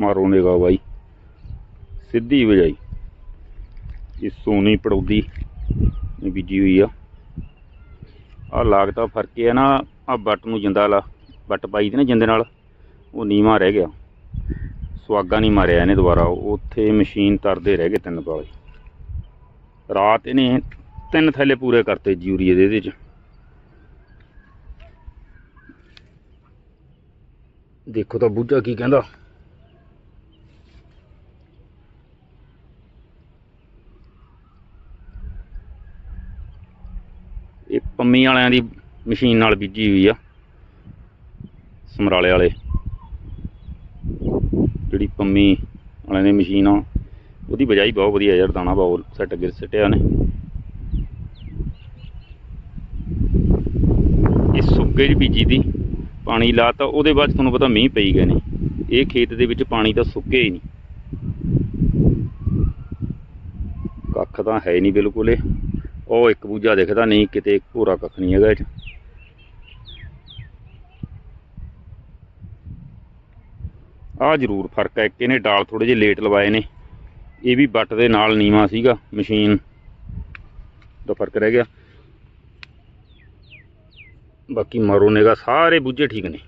ਮਾਰੋ ਨਿਗਾ ਬਾਈ। ਸਿੱਧੀ ਵਜਾਈ। ਇਹ ਸੋਨੀ ਪੜੌਦੀ ਬੀਜੀ ਹੋਈ ਆ। ਆ ਲਾਗਤਾ ਫ਼ਰਕ ਇਹ ਆ ਨਾ ਆ ਬੱਟ ਨੂੰ ਜਿੰਦਾ ਲਾ, ਬੱਟ ਪਾਈ ਦੀ ਨਾ ਜਿੰਦੇ ਨਾਲ, ਉਹ ਨੀਵਾ ਰਹਿ ਗਿਆ। ਸੁਆਗਾ ਨਹੀਂ ਮਾਰਿਆ ਇਹਨੇ ਦੁਬਾਰਾ, ਉੱਥੇ ਮਸ਼ੀਨ ਤਰਦੇ ਰਹਿ ਗਏ ਤਿੰਨ ਪਾਲੇ ਰਾਤ ਇਹਨੇ ਤਿੰਨ ਥੈਲੇ ਪੂਰੇ ਕਰਤੇ ਯੂਰੀਏ ਦੇ ਇਹਦੇ ਚ। ਦੇਖੋ ਤਾਂ ਬੂਝਾ ਕੀ ਕਹਿੰਦਾ ਇਹ ਪੰਮੀ ਵਾਲਿਆਂ ਦੀ ਮਸ਼ੀਨ ਨਾਲ ਬੀਜੀ ਹੋਈ ਆ। ਸਮਰਾਲੇ ਵਾਲੇ। ਜਿਹੜੀ ਪੰਮੀ ਵਾਲਿਆਂ ਦੀ ਮਸ਼ੀਨ ਆ, ਉਹਦੀ ਬਜਾਈ ਬਹੁਤ ਵਧੀਆ ਯਾਰ, ਦਾਣਾ ਬਹੁਤ ਸੈੱਟ ਗਿਰ ਸਟਿਆ ਨੇ ਇਹ ਸੁੱਕੇ ਦੀ ਬੀਜੀ ਦੀ, ਪਾਣੀ ਲਾਤਾ, ਉਹਦੇ ਬਾਅਦ ਤੁਹਾਨੂੰ ਪਤਾ ਮੀਂਹ ਪਈ ਗਏ ਨੇ। ਇਹ ਖੇਤ ਦੇ ਵਿੱਚ ਪਾਣੀ ਤਾਂ ਸੁੱਕੇ ਹੀ ਨਹੀਂ। ਕੱਖ ਤਾਂ ਹੈ ਨਹੀਂ ਬਿਲਕੁਲ ਇਹ। ਉਹ ਇੱਕ ਬੂਝਾ ਦਿਖਦਾ ਨਹੀਂ, ਕਿਤੇ ਭੂਰਾ ਕੱਖ ਨਹੀਂ ਹੈਗਾ ਇਹ ਆ ਜ਼ਰੂਰ ਫ਼ਰਕ ਹੈ ਕਿ ਇਹਨੇ ਡਾਲ ਥੋੜੇ ਜਿਹੇ ਲੇਟ ਲਵਾਏ ਨੇ। ਇਹ ਵੀ ਬੱਟ ਦੇ ਨਾਲ ਨੀਵਾ ਸੀਗਾ, ਮਸ਼ੀਨ ਦਾ ਫ਼ਰਕ ਰਹਿ ਗਿਆ। ਬਾਕੀ ਮਾਰੋ ਨੇਗਾ ਸਾਰੇ ਬੂਝੇ ਠੀਕ ਨੇ।